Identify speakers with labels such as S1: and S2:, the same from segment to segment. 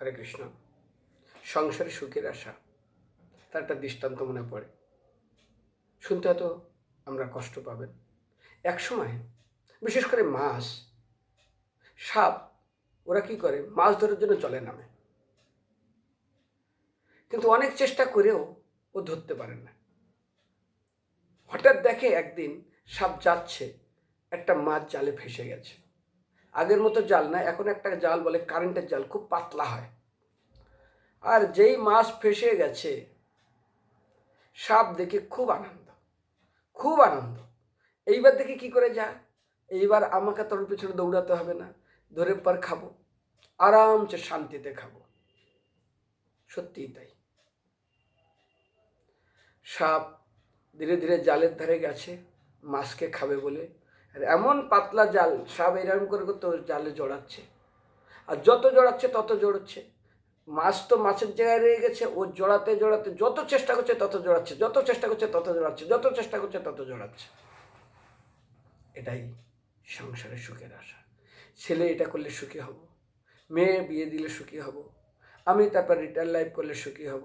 S1: হরে কৃষ্ণ। সংসারে সুখের আশা, তার একটা দৃষ্টান্ত মনে পড়ে। শুনতে হয়তো আমরা কষ্ট পাবেন। এক সময় বিশেষ করে মাছ, সাপ, ওরা কি করে, মাছ ধরার জন্য জলে নামে। কিন্তু অনেক চেষ্টা করেও ও ধরতে পারে না। হঠাৎ দেখে একদিন সাপ যাচ্ছে, একটা মাছ জালে ফেসে গেছে। আগের মতো জাল না, এখন একটা জাল বলে কারেন্টের জাল, খুব পাতলা হয়। আর যেই মাছ ফেসে গেছে, সাপ দেখে খুব আনন্দ খুব আনন্দ। এইবার দেখে কি করে যায়? এইবার আমাকে তোর পিছনে দৌড়াতে হবে না, ধরে পর খাব, আরামসে শান্তিতে খাব। সত্যিই তাই। সাপ ধীরে ধীরে জালের ধারে গেছে, মাছকে খাবে বলে এমন পাতলা জাল সাপ এরকম করে তো জালে জড়াচ্ছে। আর যত জড়াচ্ছে, তত জড়াচ্ছে। মাছ তো মাছের জায়গায় রয়ে গেছে, ও জড়াতে জড়াতে যত চেষ্টা করছে, তত জড়াচ্ছে। যত চেষ্টা করছে, তত জড়াচ্ছে। যত চেষ্টা করছে, তত জড়াচ্ছে। এটাই সংসারে সুখের আশা। ছেলে এটা করলে সুখী হব, মেয়ে বিয়ে দিলে সুখী হব, আমি তারপর রিটায়ার লাইফ করলে সুখী হব,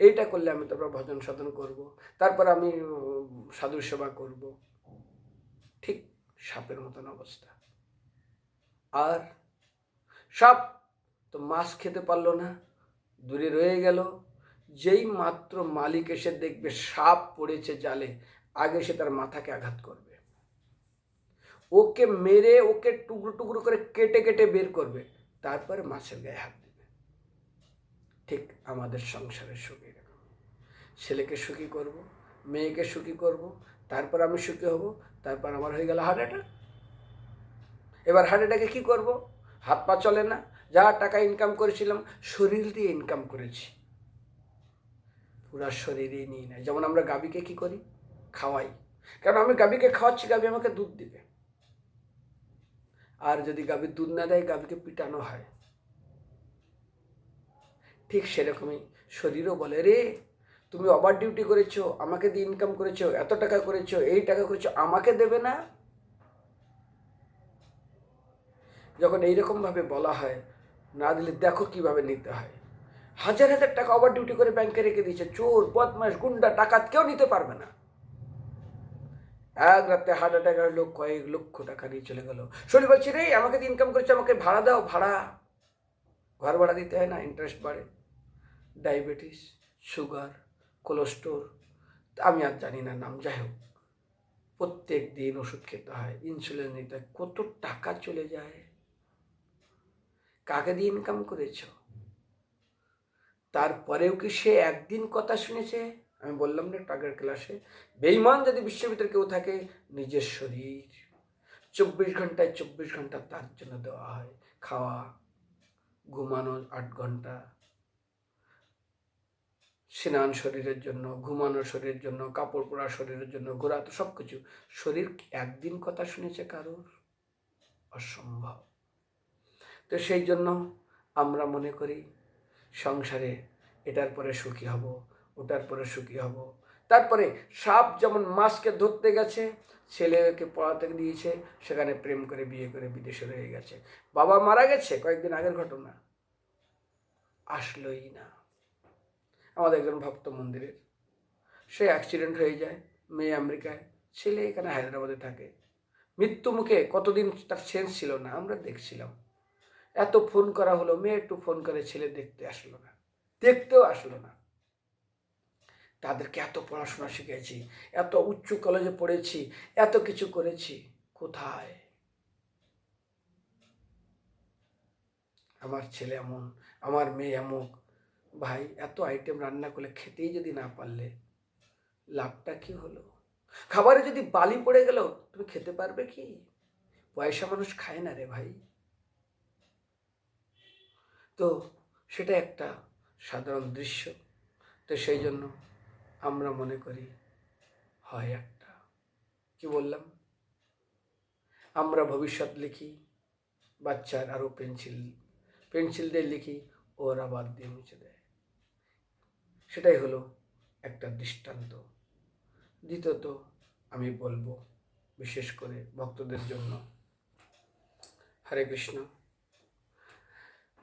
S1: এইটা করলে আমি তারপর ভজন সাধন করব, তারপর আমি সাধু সেবা করব। ঠিক সাপের মতন অবস্থা। আর সাপ তো মাছ খেতে পারল না, দূরে রয়ে গেল। যেই মাত্র মালিক এসে দেখবে সাপ পড়েছে জালে, আগে সে তার মাথাকে আঘাত করবে। ওকে মেরে ওকে টুকরো টুকরো করে কেটে কেটে বের করবে, তারপরে মাছের গায়ে হাত দেবে। ঠিক আমাদের সংসারের সুখী। ছেলেকে সুখী করব, মেয়েকে সুখী করব তারপর আমি সুখী হব, তারপর আমার হয়ে গেল হার্ট অ্যাটাক এবার হার্ট অ্যাটাকে কী করব? হাত পা চলে না। যা টাকা ইনকাম করেছিলাম, শরীর দিয়ে ইনকাম করেছি। পুরা শরীরেই নিয়ে নেয়। যেমন আমরা গাবিকে কি করি? খাওয়াই। কারণ আমি গাবিকে খাওয়াচ্ছি? গাবি আমাকে দুধ দিবে। আর যদি গাভীর দুধ না দেয়, গাভীকে পিটানো হয়। ঠিক সেরকমই শরীরও বলে, রে তুমি ওভার ডিউটি করেছ, আমাকে দিয়ে ইনকাম করেছ, এত টাকা করেছ, এই টাকা করেছ, আমাকে দেবে না? যখন এইরকমভাবে বলা হয়, না দিলে দেখো কীভাবে নিতে হয়। হাজার হাজার টাকা ওভার ডিউটি করে ব্যাংকে রেখে দিয়েছে, চোর বদমাস গুন্ডা টাকা কেউ নিতে পারবে না। এক রাতে হার্ট অ্যাটাকের লোক কয়েক লক্ষ টাকা নিয়ে চলে গেল। শরীর বলছি, রে, আমাকে দিয়ে ইনকাম করেছে, আমাকে ভাড়া দাও, ভাড়া। ঘর ভাড়া দিতে হয় না ইন্টারেস্ট বাড়ে। ডায়াবেটিস সুগার কোলেস্টোর আমি আর জানি না নাম, যাই হোক। প্রত্যেক দিন ওষুধ খেতে হয় ইনসুলিন নিতে হয়, কত টাকা চলে যায়। কাকে দিয়ে ইনকাম করেছ? তারপরেও কি সে একদিন কথা শুনেছে? আমি বললাম না আগের ক্লাসে বেইমান যদি বিশ্বের ভিতরে কেউ থাকে, নিজের শরীর। চব্বিশ ঘন্টায় চব্বিশ ঘণ্টা তার জন্য দেওয়া হয়। খাওয়া, ঘুমানো আট ঘণ্টা। স্নান শরীরের জন্য ঘুমানো শরীরের জন্য, কাপড় পরা শরীরের জন্য, ঘোরা তো সব কিছু শরীর একদিন কথা শুনেছে কারোর? অসম্ভব। তো সেই জন্য আমরা মনে করি, সংসারে এটার পরে সুখী হব, ওটার পরে সুখী হব। তারপরে সাপ যেমন মাছকে ধরতে গেছে, ছেলেকে পড়াতে দিয়েছে, সেখানে প্রেম করে বিয়ে করে বিদেশে রয়ে গেছে। বাবা মারা গেছে কয়েকদিন আগের ঘটনা। আসলোই না। আমাদের একজন ভক্ত মন্দিরের। সে অ্যাক্সিডেন্ট হয়ে যায়, মেয়ে আমেরিকায়। ছেলে এখানে হায়দ্রাবাদে থাকে। মৃত্যু মুখে কতদিন তার সেন্স ছিল না, আমরা দেখছিলাম। এত ফোন করা হলো, মেয়ে একটু ফোন করে ছেলে দেখতে আসলো না, দেখতেও আসলো না। তাদেরকে এত পড়াশোনা শিখেছি এত উচ্চ কলেজে পড়েছি, এত কিছু করেছি, কোথায়? আমার ছেলে এমন, আমার মেয়ে এমন ভাই, এত আইটেম রান্না করলে খেতেই যদি না পারলে লাভটা কি হলো? খাবারে যদি বালি পড়ে গেল, তুমি খেতে পারবে কি? পয়সা মানুষ খায় না রে ভাই। তো সেটা একটা সাধারণ দৃশ্য। তো সেই জন্য আমরা মনে করি হয় একটা। কি বললাম? আমরা ভবিষ্যৎ লিখি, বাচ্চার আরও পেন্সিল পেন্সিল দিয়ে লিখি, ওরা বাদ দিয়ে মুছে দেয়। সেটাই হলো একটা দৃষ্টান্ত। দ্বিতীয়ত আমি বলব, বিশেষ করে ভক্তদের জন্য। হরে কৃষ্ণ।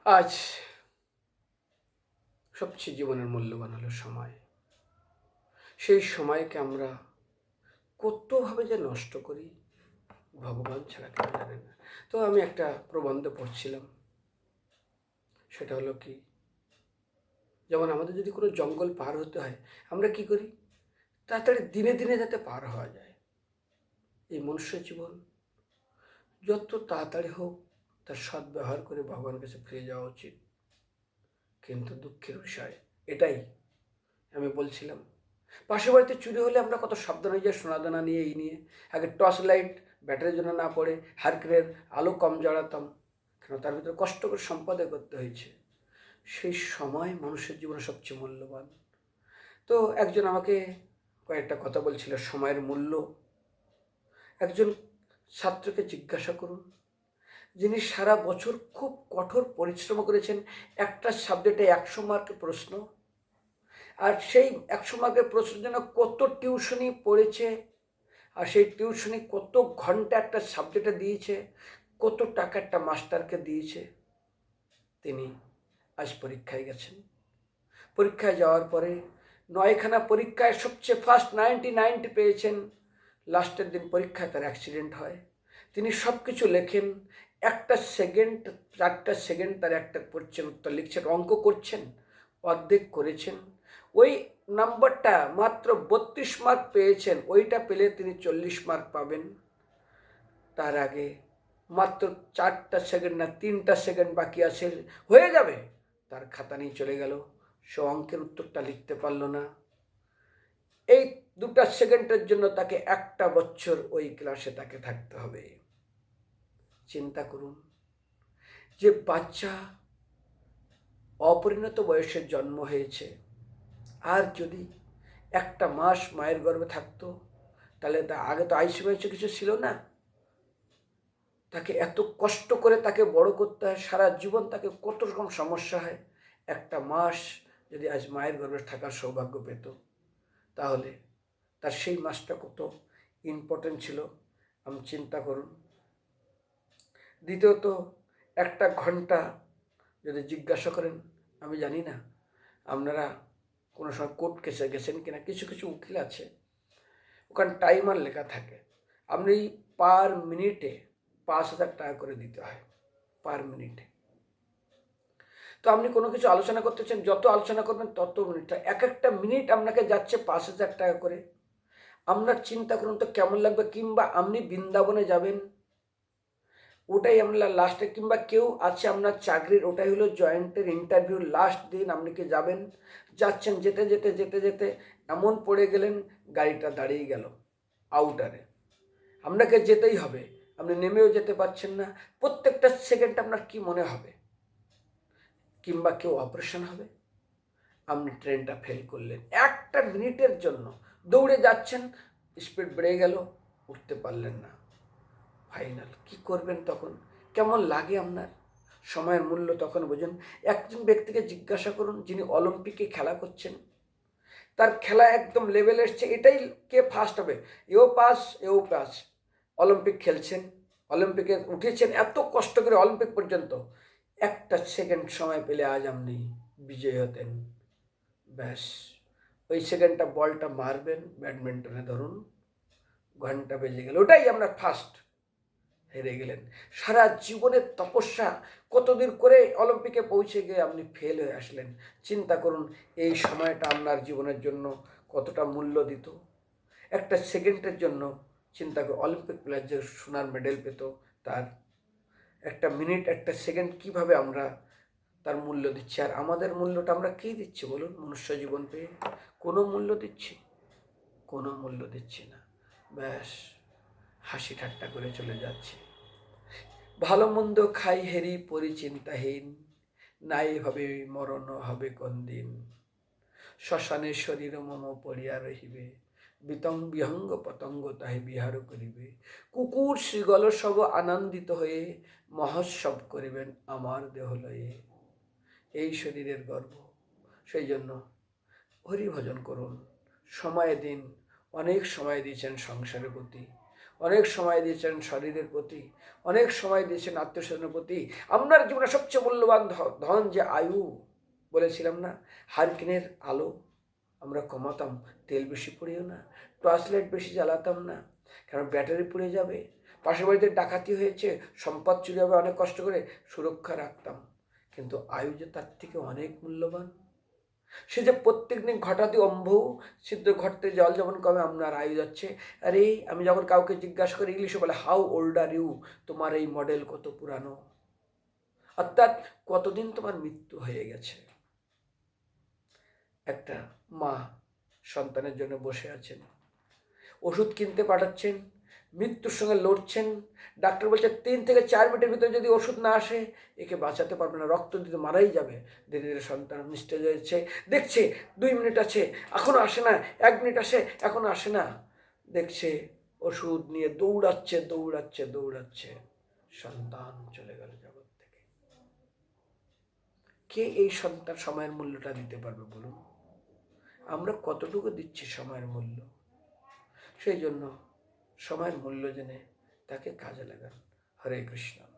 S1: আজ সবচেয়ে জীবনের মূল্যবান হলো সময়। সেই সময়কে আমরা কতভাবে যে নষ্ট করি, ভগবান ছাড়া কেউ জানে না। তো আমি একটা প্রবন্ধ পড়ছিলাম। সেটা হলো কি যেমন আমাদের যদি কোনো জঙ্গল পার হতে হয়, আমরা কি করি? তাড়াতাড়ি দিনে দিনে যাতে পার হওয়া যায়। এই মনুষ্য জীবন যত তাড়াতাড়ি হোক, তার সদ্ব্যবহার করে ভগবানের কাছে ফিরে যাওয়া উচিত। কিন্তু দুঃখের বিষয় এটাই, আমি বলছিলাম। পাশের বাড়িতে চুরি হলে আমরা কত সাবধান হয়ে যাই, সোনাদানা নিয়ে, এই নিয়ে। আগে টর্চ লাইট, ব্যাটারির জন্য না পড়ে হারক্রের আলো কম জ্বালাতাম, কেন তার ভিতরে কষ্ট করে সম্পাদে করতে হয়েছে। সেই সময় মানুষের জীবনে সবচেয়ে মূল্যবান। তো একজন আমাকে কয়েকটা কথা বলছিল, সময়ের মূল্য। একজন ছাত্রকে জিজ্ঞাসা করুন, যিনি সারা বছর খুব কঠোর পরিশ্রম করেছেন, একটা সাবজেক্টে একশো মার্কের প্রশ্ন। আর সেই একশো মার্কের প্রশ্নের জন্য কত টিউশনি পড়েছে, আর সেই টিউশনি কত ঘণ্টা একটা সাবজেক্টে দিয়েছে, কত টাকা একটা মাস্টারকে দিয়েছে। তিনি আজ পরীক্ষায় গেছেন। পরীক্ষায় যাওয়ার পরে নয়খানা পরীক্ষায় সবচেয়ে ফার্স্ট নাইনটি নাইনটি পেয়েছেন। লাস্টের দিন পরীক্ষায় তার অ্যাক্সিডেন্ট হয়। তিনি সব কিছু লেখেন, একটা সেকেন্ড চারটা সেকেন্ড তার একটা পড়ছেন উত্তর লিখছেন, অঙ্ক করছেন, অর্ধেক করেছেন। ওই নাম্বারটা মাত্র বত্রিশ মার্ক পেয়েছেন, ওইটা পেলে তিনি চল্লিশ মার্ক পাবেন। তার আগে মাত্র চারটা সেকেন্ড না তিনটা সেকেন্ড বাকি আছে, হয়ে যাবে। তার খাতা নিয়ে চলে গেল। সে অঙ্কের উত্তরটা লিখতে পারল না। এই দুটা সেকেন্ডের জন্য তাকে একটা বছর ওই ক্লাসে তাকে থাকতে হবে। চিন্তা করুন যে বাচ্চা অপরিণত বয়সে জন্ম হয়েছে। আর যদি একটা মাস মায়ের গর্ভে থাকতো, তাহলে তা আগে তো আইসি মাইসি কিছু ছিল না? তাকে এত কষ্ট করে তাকে বড় করতে হয়, সারা জীবন তাকে কত রকম সমস্যা হয়। একটা মাস যদি আজ মায়ের গর্ভে থাকার সৌভাগ্য পেত, তাহলে তার সেই মাসটা কত ইম্পর্টেন্ট ছিল আমি চিন্তা করুন। দ্বিতীয়ত, একটা ঘণ্টা যদি জিজ্ঞাসা করেন, আমি জানি না, আপনারা কোনো সময় কোর্ট কেসে গেছেন কিনা, কিছু কিছু উকিল আছে, ওখানে টাইমার লেখা থাকে। আপনি পার মিনিটে পাঁচ হাজার টাকা করে দিতে হয় পার মিনিটে। তো আপনি কোনো কিছু আলোচনা করতেছেন যত আলোচনা করবেন তত মিনিট এক একটা মিনিট আপনাকে যাচ্ছে পাঁচ হাজার টাকা করে। আপনার চিন্তা করুন তো কেমন লাগবে, কিংবা আপনি বৃন্দাবনে যাবেন, ওটাই আপনার লাস্টে, কিংবা কেউ আছে আপনার চাকরির, ওটাই হলো জয়েন্টের ইন্টারভিউ লাস্ট দিন আপনি কি যাবেন, যাচ্ছেন যেতে যেতে যেতে যেতে, এমন পড়ে গেলেন, গাড়িটা দাঁড়িয়ে গেল আউটারে আপনাকে যেতেই হবে। আপনি নেমেও যেতে পারছেন না। প্রত্যেকটা সেকেন্ড আপনার কি মনে হবে? কিংবা কেউ অপারেশন হবে? আপনি ট্রেনটা ফেল করলেন। একটা মিনিটের জন্য দৌড়ে যাচ্ছেন স্পিড বেড়ে গেল, উঠতে পারলেন না। ফাইনাল কি করবেন তখন? কেমন লাগে আপনার? সময়ের মূল্য তখন বুঝুন। একজন ব্যক্তিকে জিজ্ঞাসা করুন, যিনি অলিম্পিকে খেলা করছেন। তার খেলা একদম লেভেল এসছে, এটাই কে ফার্স্ট হবে? এও পাস এও পাস অলিম্পিক খেলছেন, অলিম্পিকে উঠেছেন, এত কষ্ট করে অলিম্পিক পর্যন্ত। একটা সেকেন্ড সময় পেলে আজ আপনি বিজয়ী হতেন। ব্যাস, ওই সেকেন্ডটা বলটা মারবেন, ব্যাডমিন্টনে ধরুন, ঘণ্টা বেজে গেল, ওটাই আপনার ফার্স্ট হেরে গেলেন। সারা জীবনের তপস্যা, কতদূর করে অলিম্পিকে পৌঁছে গিয়ে আপনি ফেল হয়ে আসলেন? চিন্তা করুন, এই সময়টা আপনার জীবনের জন্য কতটা মূল্য দিত। একটা সেকেন্ডের জন্য চিন্তা করে অলিম্পিক প্লেয়ার যে সোনার মেডেল পেত, তার একটা মিনিট একটা সেকেন্ড কীভাবে আমরা তার মূল্য দিচ্ছি? আর আমাদের মূল্যটা আমরা কী দিচ্ছি বলুন? মনুষ্য জীবন পেয়ে কোনো মূল্য দিচ্ছি? কোনো মূল্য দিচ্ছি না। ব্যাস, হাসি ঠাট্টা করে চলে যাচ্ছে। ভালো মন্দ খাই হেরি পরিচিন্তাহীন। নাই হবে মরণ হবে কোন দিন? শ্মশানে শরীর মম পড়িয়া রহিবে। বিতং বিহঙ্গ পতঙ্গ তাহে বিহার করিবে। কুকুর শ্রীগল সব আনন্দিত হয়ে মহোৎসব করিবেন আমার দেহ লয়ে এই শরীরের গর্ব। সেই জন্য হরি ভজন করুন। সময় দিন। অনেক সময় দিয়েছেন সংসারের প্রতি। অনেক সময় দিয়েছেন শরীরের প্রতি। অনেক সময় দিয়েছেন আত্মীয় স্বজনের প্রতি। আপনার জীবনে সবচেয়ে মূল্যবান ধন যে আয়ু, বলেছিলাম না? হারকিনের আলো। আমরা কমাতাম তেল বেশি পড়েও না টর্চ লাইট বেশি জ্বালাতাম না, কারণ ব্যাটারি পুড়ে যাবে। পাশের বাড়িতে ডাকাতি হয়েছে, সম্পদ চুরি হবে অনেক কষ্ট করে সুরক্ষা রাখতাম। কিন্তু আয়ু যে তার থেকে অনেক মূল্যবান। সে যে প্রত্যেক দিন ঘটাতে অম্ভ সিদ্ধ ঘটতে জল যেমন কমে আপনার আয়ু যাচ্ছে। আরে, আমি যখন কাউকে জিজ্ঞাসা করি, ইংলিশে বলে হাউ ওল্ড আর ইউ তোমার এই মডেল কত পুরানো। অর্থাৎ কতদিন তোমার মৃত্যু হয়ে গেছে? একটা মা সন্তানের জন্য বসে আছেন। ওষুধ কিনতে পাঠাচ্ছেন, মৃত্যুর সঙ্গে লড়ছেন। ডাক্তার বলছে, তিন থেকে চার মিনিটের ভিতরে যদি ওষুধ না আসে, একে বাঁচাতে পারবে না, রক্ত দিতে মারাই যাবে। ধীরে ধীরে সন্তান নিষ্ঠে যাচ্ছে দেখছে, দুই মিনিট আছে, এখনও আসে না, এক মিনিট আসে, এখনও আসে না। দেখছে, ওষুধ নিয়ে দৌড়াচ্ছে দৌড়াচ্ছে দৌড়াচ্ছে। সন্তান চলে গেল জগৎ থেকে। কে এই সন্তান সময়ের মূল্যটা দিতে পারবে বলুন? আমরা কতটুকু দিচ্ছি সময়ের মূল্য? সেই জন্য সময়ের মূল্য জেনে তাকে কাজে লাগান। হরে কৃষ্ণ।